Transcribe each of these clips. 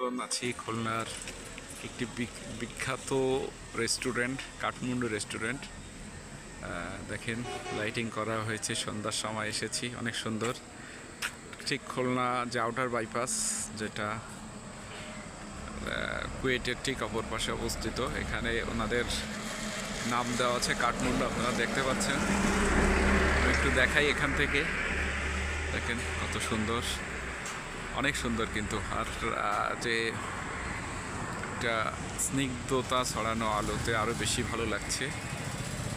এখন আছি খুলনার একটি বিখ্যাত রেস্টুরেন্ট, কাঠমান্ডু রেস্টুরেন্ট। দেখেন লাইটিং করা হয়েছে, সন্ধ্যার সময় এসেছি, অনেক সুন্দর। ঠিক খুলনা যে আউটার বাইপাস যেটা কুয়েটের ঠিক অপর পাশে অবস্থিত। এখানে ওনাদের নাম দেওয়া আছে কাঠমান্ডু, আপনারা দেখতে পাচ্ছেন। একটু দেখাই এখান থেকে। দেখেন কত সুন্দর। অনেক সুন্দর কিন্তু। আর যে একটা স্নিগ্ধতা ছড়ানো আলোতে আরও বেশি ভালো লাগছে।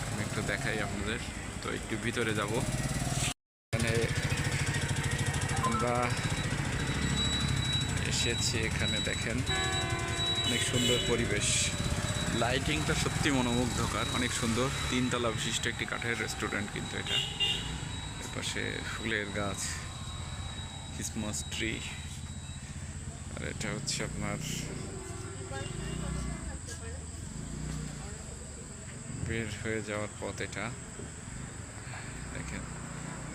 আমি একটু দেখাই আপনাদের। তো একটু ভিতরে যাব। এখানে আমরা এসেছি এখানে দেখেন। অনেক সুন্দর পরিবেশ। লাইটিংটা সত্যি মনোমুগ্ধকর, অনেক সুন্দর। তিনতলা বিশিষ্ট একটি কাঠের রেস্টুরেন্ট কিন্তু এটা। এপাশে ফুলের গাছ। Christmas tree. আর এটা হচ্ছে আপনার বের হয়ে যাওয়ার পথ এটা। দেখেন,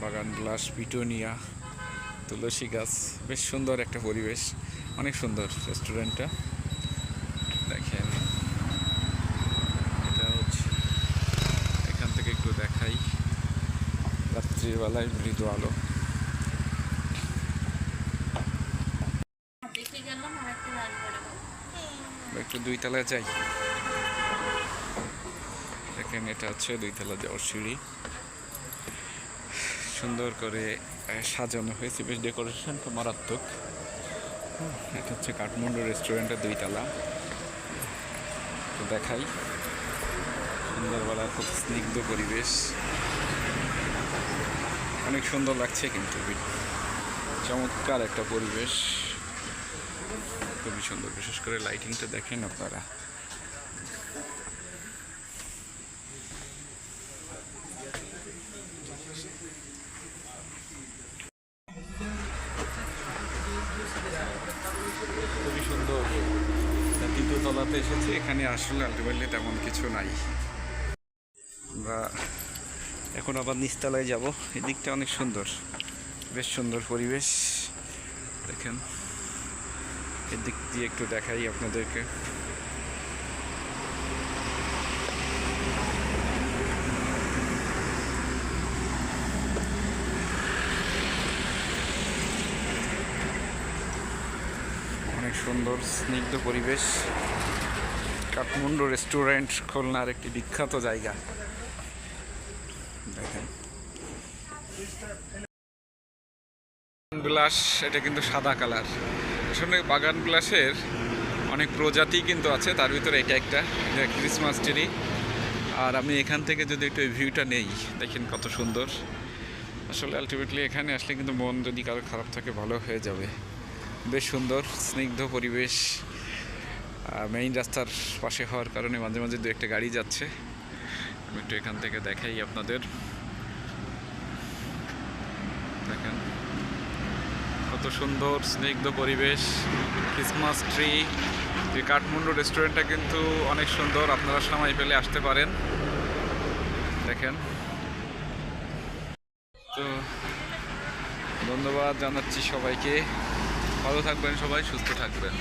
বাগান গ্লাস, পিটোনিয়া, তুলসী গাছ, বেশ সুন্দর একটা পরিবেশ, অনেক সুন্দর রেস্টুরেন্টটা। দেখেন, এটা হচ্ছে, এখান থেকে একটু দেখাই, রাত্রিবেলায় মৃদু আলো দেখে গেলাম আর একটা রান করে একটু দুই তলায় যাই। দেখেন, এটা হচ্ছে দুই তলা যাওয়ার সিঁড়ি। সুন্দর করে সাজানো হয়েছে। বেশ ডেকোরেশনটা মারাত্মক। এটা হচ্ছে কাঠমান্ডু রেস্টুরেন্টের দুই তলা। তো দেখাই। সুন্দরবেলা, খুব স্নিগ্ধ পরিবেশ। অনেক সুন্দর লাগছে কিন্তু। চমৎকার একটা পরিবেশ। খুবই সুন্দর, বিশেষ করে লাইটিংটা দেখেন আপনারা। খুবই সুন্দর। দ্বিতীয় তলাতে এসেছি, এখানে আসলে আলটিমেটলি তেমন কিছু নাই। আমরা এখন আবার নিচতলায় যাব, এদিকটা অনেক সুন্দর, বেশ সুন্দর পরিবেশ। দেখেন। এদিক দিয়ে একটু দেখাই আপনাদেরকে। অনেক সুন্দর স্নিগ্ধ পরিবেশ। কাঠমান্ডু রেস্টুরেন্ট খুলনার একটি বিখ্যাত জায়গা। দেখেন। গ্লাস এটা কিন্তু সাদা কালার। আসলে বাগান গ্লাসের অনেক প্রজাতি কিন্তু আছে, তার ভিতরে এটা একটা ক্রিসমাস ট্রি আর আমি এখান থেকে যদি একটু ভিউটা নেই, দেখেন কত সুন্দর। আসলে আলটিমেটলি এখানে আসলে কিন্তু মন যদি কারও খারাপ থাকে, ভালো হয়ে যাবে। বেশ সুন্দর, স্নিগ্ধ পরিবেশ। মেইন রাস্তার পাশে হওয়ার কারণে মাঝে মাঝে দু একটা গাড়ি যাচ্ছে। আমি একটু এখান থেকে দেখাই আপনাদের দেখেন কত সুন্দর, স্নিগ্ধ পরিবেশ ক্রিসমাস ট্রি এই কাঠমান্ডু রেস্টুরেন্টটা কিন্তু অনেক সুন্দর, আপনারা সময় পেলে আসতে পারেন। দেখেন। তো, ধন্যবাদ জানাচ্ছি সবাইকে। ভালো থাকবেন সবাই, সুস্থ থাকবেন।